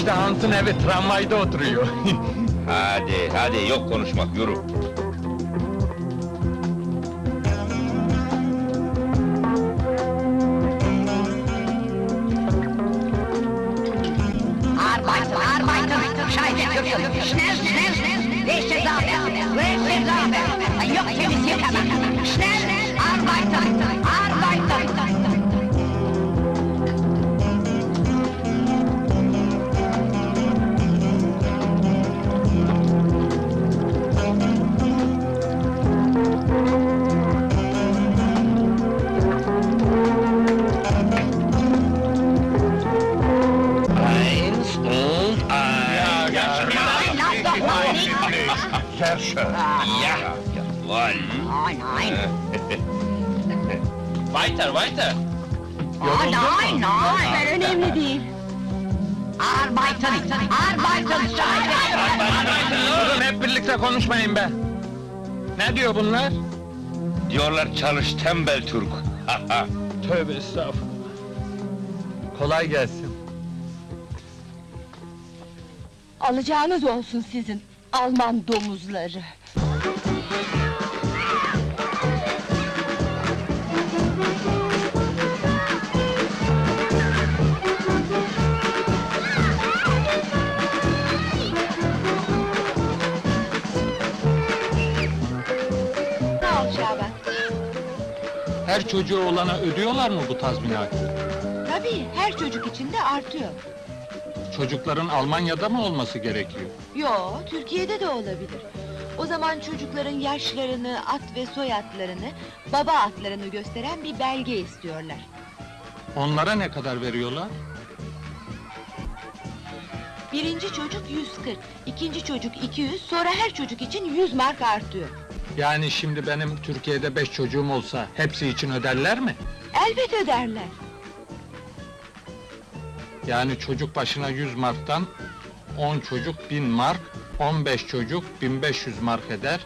İşte Hans'ın evi tramvayda oturuyor. Hadi, hadi yok konuşmak, yürü. Konuşmayın be. Ne diyor bunlar? Diyorlar çalış tembel Türk. Tövbe estağfurullah. Kolay gelsin. Alacağınız olsun sizin Alman domuzları. Her çocuğu olana ödüyorlar mı bu tazminatı? Tabii her çocuk için de artıyor. Çocukların Almanya'da mı olması gerekiyor? Yo, Türkiye'de de olabilir. O zaman çocukların yaşlarını, at ve soyadlarını, baba atlarını gösteren bir belge istiyorlar. Onlara ne kadar veriyorlar? Birinci çocuk 140, ikinci çocuk 200, sonra her çocuk için 100 mark artıyor. Yani şimdi benim Türkiye'de beş çocuğum olsa hepsi için öderler mi? Elbet öderler. Yani çocuk başına 100 marktan 10 çocuk 1000 mark, 15 çocuk 1500 mark eder.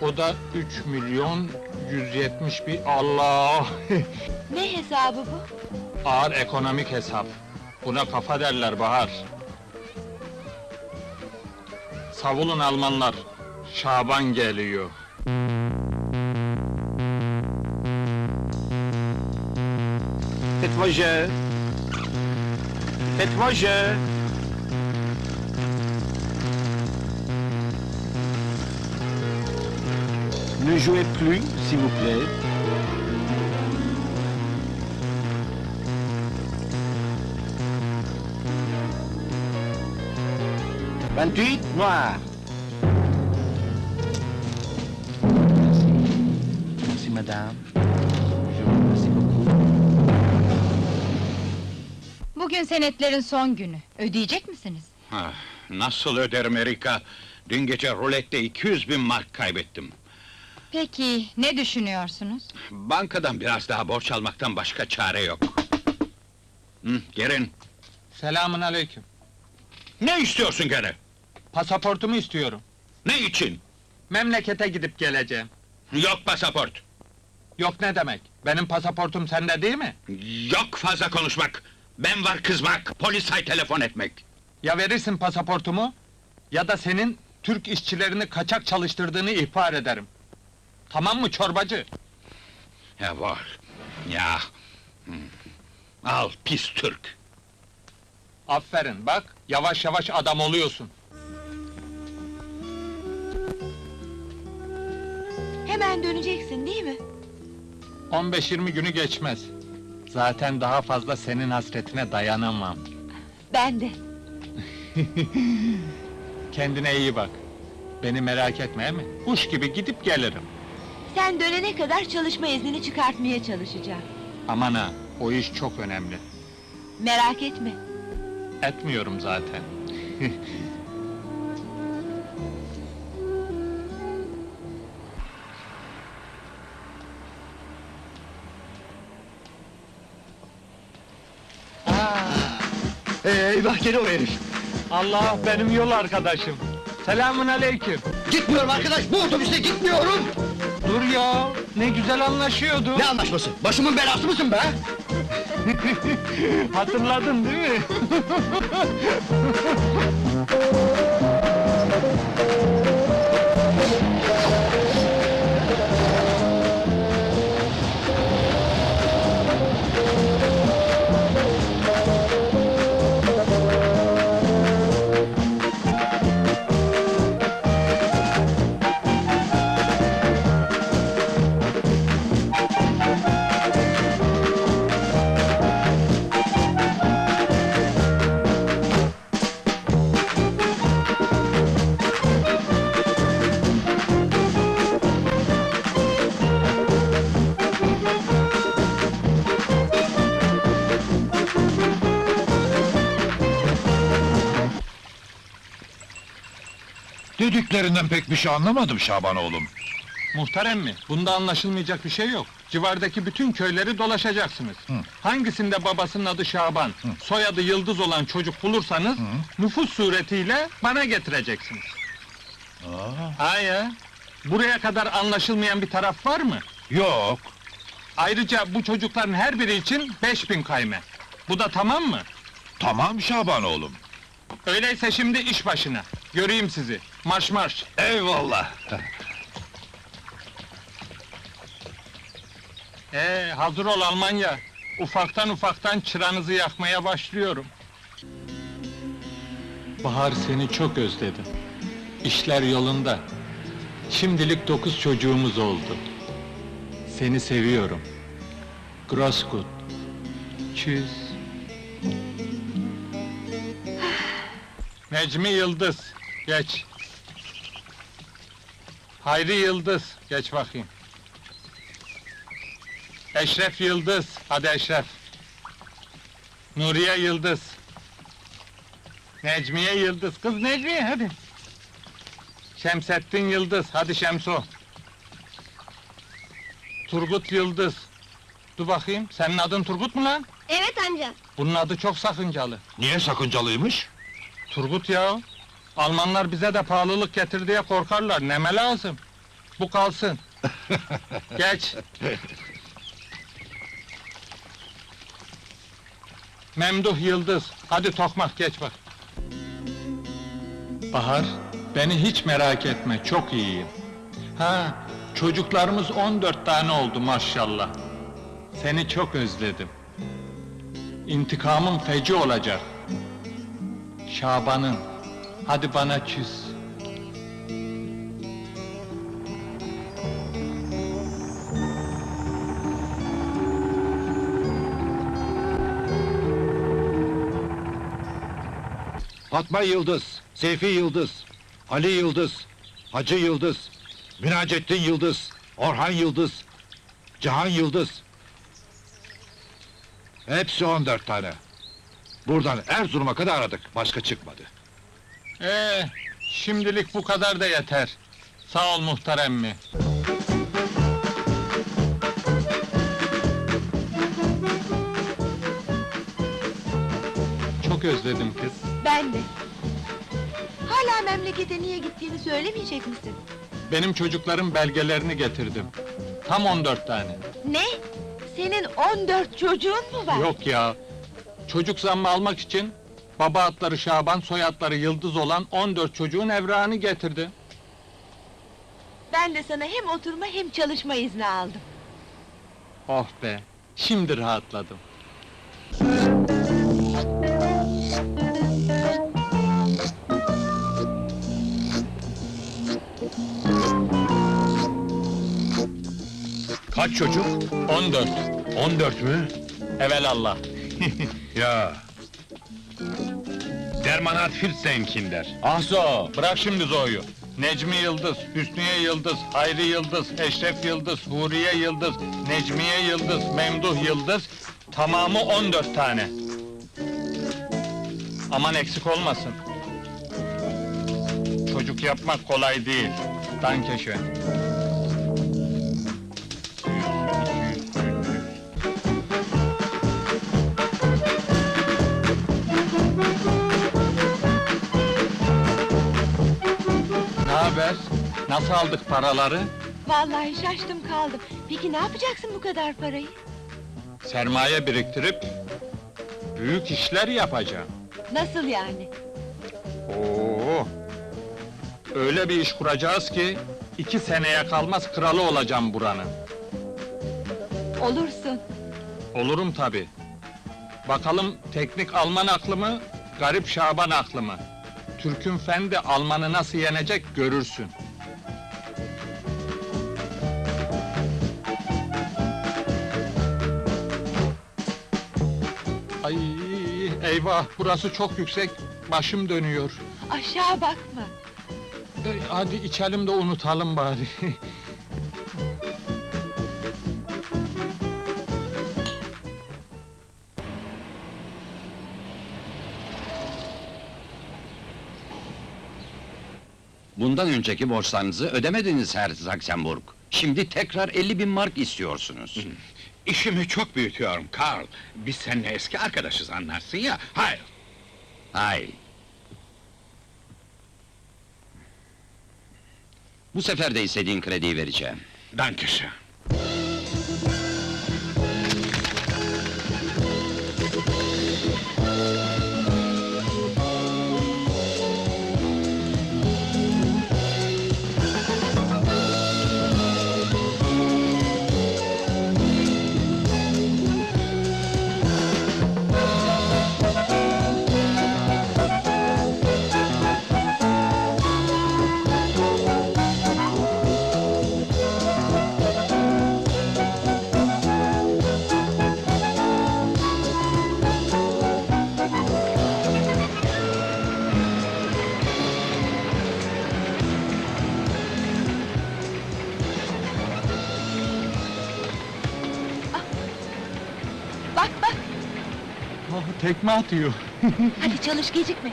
O da 3 milyon 170 bin... Allah! Ne hesabı bu? Ağır ekonomik hesap. Buna kafa derler Bahar. Savulun Almanlar. Şaban geliyor. Faites-moi jeu. Faites-moi jeu. Ne jouez plus, s'il vous plaît. Vingt-huit, noir. Madame. Je vous remercie beaucoup. Bugün senetlerin son günü. Ödeyecek misiniz? Ah, Nasıl öderim Erika? Dün gece rulette 200 bin mark kaybettim. Peki, ne düşünüyorsunuz? Bankadan biraz daha borç almaktan başka çare yok. Hı, gelin. Selamun aleyküm. Ne istiyorsun gene? Pasaportumu istiyorum. Ne için? Memlekete gidip geleceğim. Yok pasaport. Yok ne demek? Benim pasaportum sende değil mi? Yok fazla konuşmak. Ben var kızmak, polise telefon etmek. Ya verirsin pasaportumu ya da senin Türk işçilerini kaçak çalıştırdığını ihbar ederim. Tamam mı çorbacı? Ya. Hı. Al pis Türk. Aferin bak, yavaş yavaş adam oluyorsun. Hemen döneceksin değil mi? 15-20 günü geçmez. Zaten daha fazla senin hasretine dayanamam. Ben de. Kendine iyi bak. Beni merak etme mi? Kuş gibi gidip gelirim. Sen dönene kadar çalışma iznini çıkartmaya çalışacağım. Aman ha, o iş çok önemli. Merak etme. Etmiyorum zaten. Eyvah gene o herif. Allah benim yol arkadaşım. Selamun aleyküm. Gitmiyorum arkadaş, bu otobüste gitmiyorum. Dur ya, ne güzel anlaşıyorduk. Ne anlaşması? Başımın belası mısın be? Hatırladın değil mi? Dediklerinden pek bir şey anlamadım Şaban oğlum. Muhterem mi? Bunda anlaşılmayacak bir şey yok. Civardaki bütün köyleri dolaşacaksınız. Hangisinde babasının adı Şaban, soyadı Yıldız olan çocuk bulursanız, nüfus suretiyle bana getireceksiniz. Hayır. Buraya kadar anlaşılmayan bir taraf var mı? Yok. Ayrıca bu çocukların her biri için 5000 kayme. Bu da tamam mı? Tamam Şaban oğlum. Öyleyse şimdi iş başına. Göreyim sizi. Marş marş. Eyvallah. Ee, hazır ol Almanya. Ufaktan ufaktan çıranızı yakmaya başlıyorum. Bahar seni çok özledim. İşler yolunda. Şimdilik dokuz çocuğumuz oldu. Seni seviyorum. Grossgut. Tschüss. Necmi Yıldız, geç. Hayri Yıldız, geç bakayım. Eşref Yıldız, hadi Eşref. Nuriye Yıldız. Necmiye Yıldız, kız Necmiye hadi. Şemsettin Yıldız, hadi Şemso. Turgut Yıldız. Dur bakayım, senin adın Turgut mu lan? Evet amca. Bunun adı çok sakıncalı. Niye sakıncalıymış? Turgut ya. Almanlar bize de pahalılık getir diye korkarlar. Neme lazım? Bu kalsın. Geç. Memduh Yıldız. Hadi tokmak geç bak. Bahar, beni hiç merak etme. Çok iyiyim. Ha, çocuklarımız 14 tane oldu maşallah. Seni çok özledim. İntikamım feci olacak. Şaban'ın, hadi bana küs. Fatma Yıldız, Seyfi Yıldız, Ali Yıldız, Hacı Yıldız, Münacettin Yıldız, Orhan Yıldız, Cihan Yıldız. Hepsi 14 tane. Buradan Erzurum'a kadar aradık, başka çıkmadı. Ee, şimdilik bu kadar da yeter. Sağ ol muhterem mi? Çok özledim kız. Ben de. Hala memlekete niye gittiğini söylemeyecek misin? Benim çocukların belgelerini getirdim. Tam 14 tane. Ne? Senin 14 çocuğun mu var? Yok ya. Çocuk zammı almak için baba adları Şaban, soyadları Yıldız olan 14 çocuğun evrağını getirdi. Ben de sana hem oturma hem çalışma izni aldım. Oh be, şimdi rahatladım. Kaç çocuk? 14. 14 mü? Evelallah. Ya. Dermanat Filzenkinder. Ahzo, bırak şimdi Zo'yu. Necmi Yıldız, Hüsniye Yıldız, Hayri Yıldız, Eşref Yıldız, Huriye Yıldız, Necmiye Yıldız, Memduh Yıldız, tamamı 14 tane. Aman eksik olmasın. Çocuk yapmak kolay değil. Danke haber? Nasıl aldık paraları? Vallahi şaştım kaldım. Peki ne yapacaksın bu kadar parayı? Sermaye biriktirip büyük işler yapacağım. Nasıl yani? Oo. Öyle bir iş kuracağız ki iki seneye kalmaz kralı olacağım buranın. Olursun. Olurum tabi. Bakalım teknik Alman aklı mı, garip Şaban aklı mı? Türk'ün fendi Alman'ı nasıl yenecek görürsün. Ay eyvah burası çok yüksek, başım dönüyor. Aşağı bakma. E, Hadi içelim de unutalım bari. Bundan önceki borçlarınızı ödemediniz Herr Zaksenburg. Şimdi tekrar 50 bin mark istiyorsunuz. İşimi çok büyütüyorum Karl. Biz seninle eski arkadaşız anlarsın ya. Hayır. Hay. Bu sefer de istediğin krediyi vereceğim. Dankeschön. Tekme atıyor. Hadi çalış gecikme.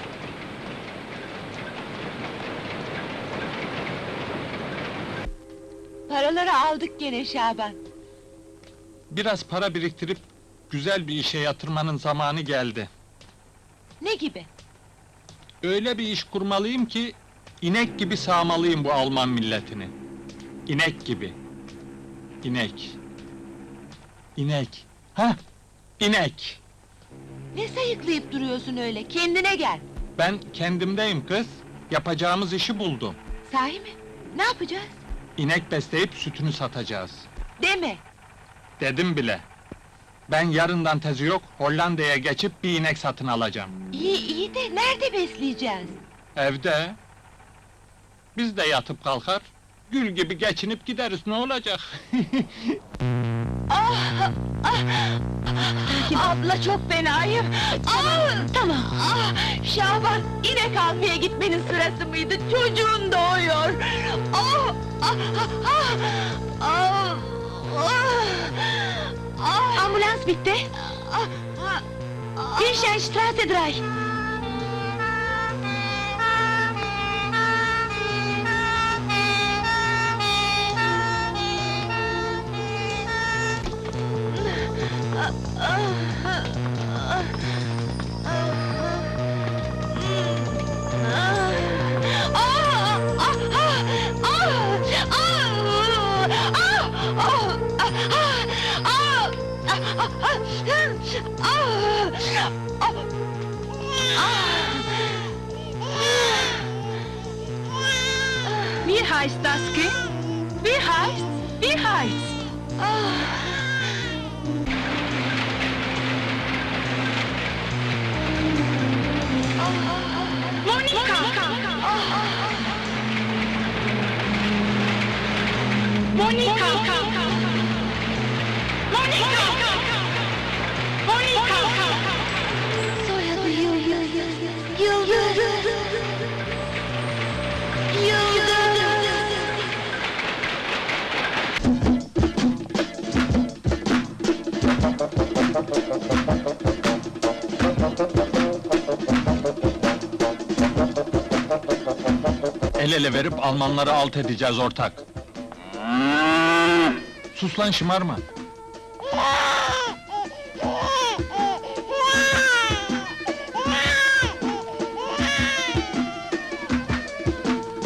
Paraları aldık gene Şaban. Biraz para biriktirip güzel bir işe yatırmanın zamanı geldi. Ne gibi? Öyle bir iş kurmalıyım ki inek gibi sağmalıyım bu Alman milletini. İnek gibi. İnek. İnek. Ha? İnek. Ne sayıklayıp duruyorsun öyle? Kendine gel. Ben kendimdeyim kız. Yapacağımız işi buldum. Sahi mi? Ne yapacağız? İnek besleyip sütünü satacağız. Deme. Dedim bile. Ben yarından tezi yok, Hollanda'ya geçip bir inek satın alacağım. İyi iyi de nerede besleyeceğiz? Evde. Biz de yatıp kalkar, gül gibi geçinip gideriz, ne olacak? Ah, Abla çok fenayım. Ah, tamam. Ah, Şaban, inek almaya gitmenin sırası mıydı? Çocuğun doğuyor. Ah, ah, ah, ah, ah, ah. Ambulans bitti. Birşenstraße 3. 啊啊啊！Monika! Monika! Monika! Soyadı Yıldız. Yıldız. Yıldız. El ele verip Almanları alt edeceğiz ortak. Sus lan şımarma.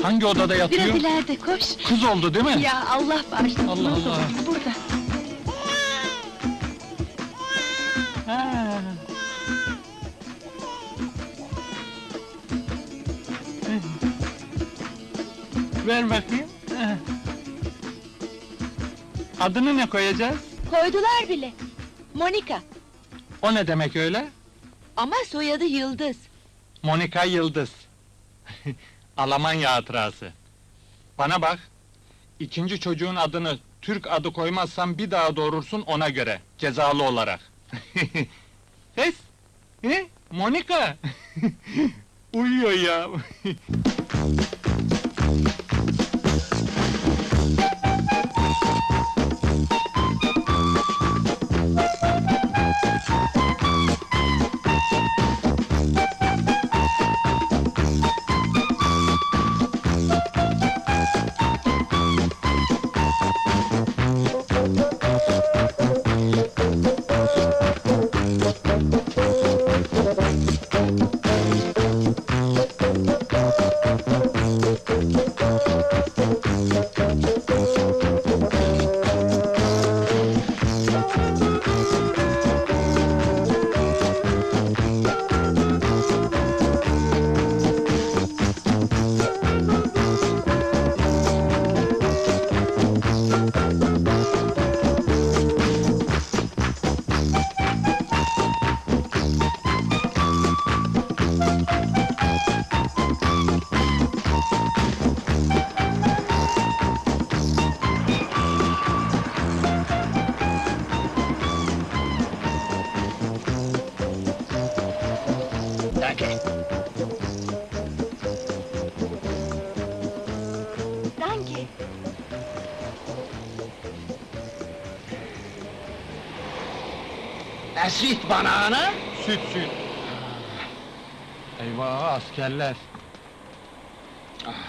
Hangi odada yatıyor? Biraz ileride koş. Kız oldu değil mi? Ya Allah bağışlasın. Allah Burada, Allah. Burada. Ha. Ver bakayım. Adını ne koyacağız? Koydular bile. Monika. O ne demek öyle? Ama soyadı Yıldız. Monika Yıldız. Almanya hatırası. Bana bak. İkinci çocuğun adını Türk adı koymazsan bir daha doğurursun ona göre. Cezalı olarak. Hes? He? Monika? Uyuyor ya. Danke. Es riecht Banane. Süt süt. Eyvah askerler.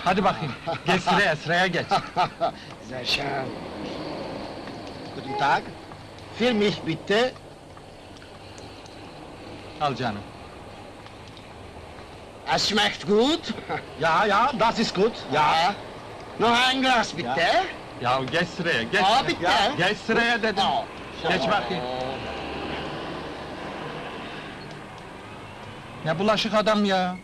Hadi bakayım. Geç sıraya sıraya geç. Sehr schön. Guten Tag. Für mich bitte. Al canım. Es schmeckt gut. Ja, ja, das ist gut. Ja. Noch ein Glas bitte. Ya geç sıraya geç. Aa, bitti. Ya, Geç sıraya dedim. Geç bakayım. Ne bulaşık adam ya.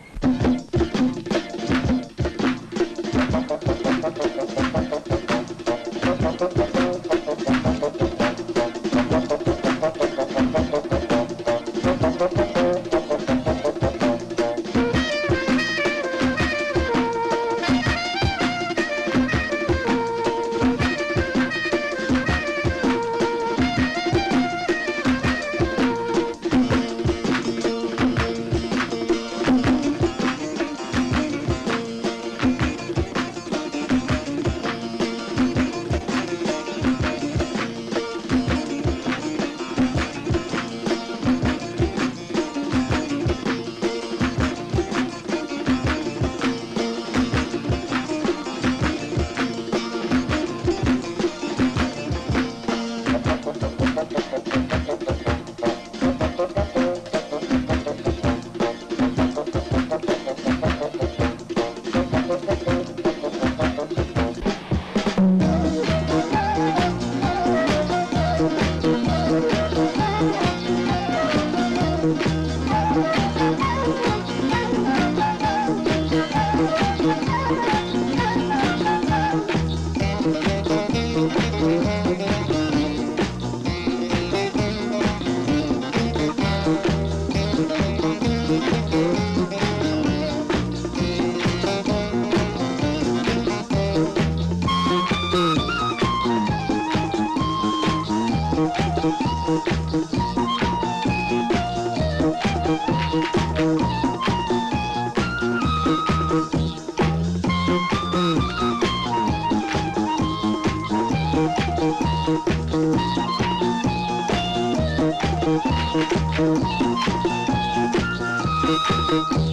Música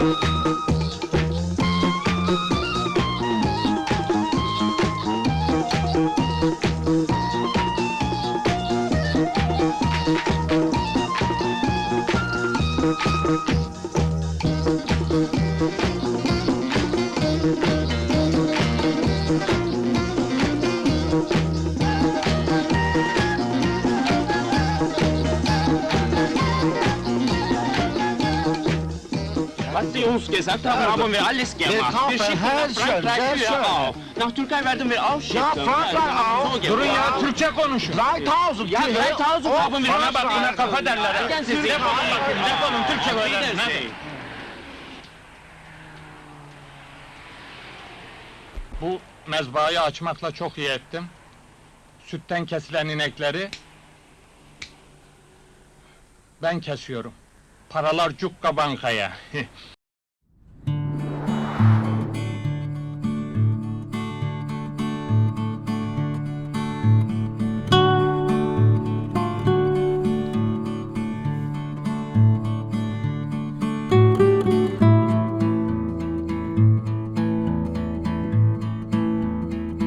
Música gesagt haben, haben wir alles gemacht. Wir schicken nach Frankreich für auf. Nach Türkei werden wir auch schicken. Ja, Frankreich auch. Durun ya, Türkçe konuşun. 3000, ya 3000 haben wir Bana bak yine kafa derler ha. Giden siz Defolun bakayım, defolun Türkçe öğrenin. Wiedersehen. Bu mezbahayı açmakla çok iyi ettim. Sütten kesilen inekleri ben kesiyorum. Paralar cukka bankaya.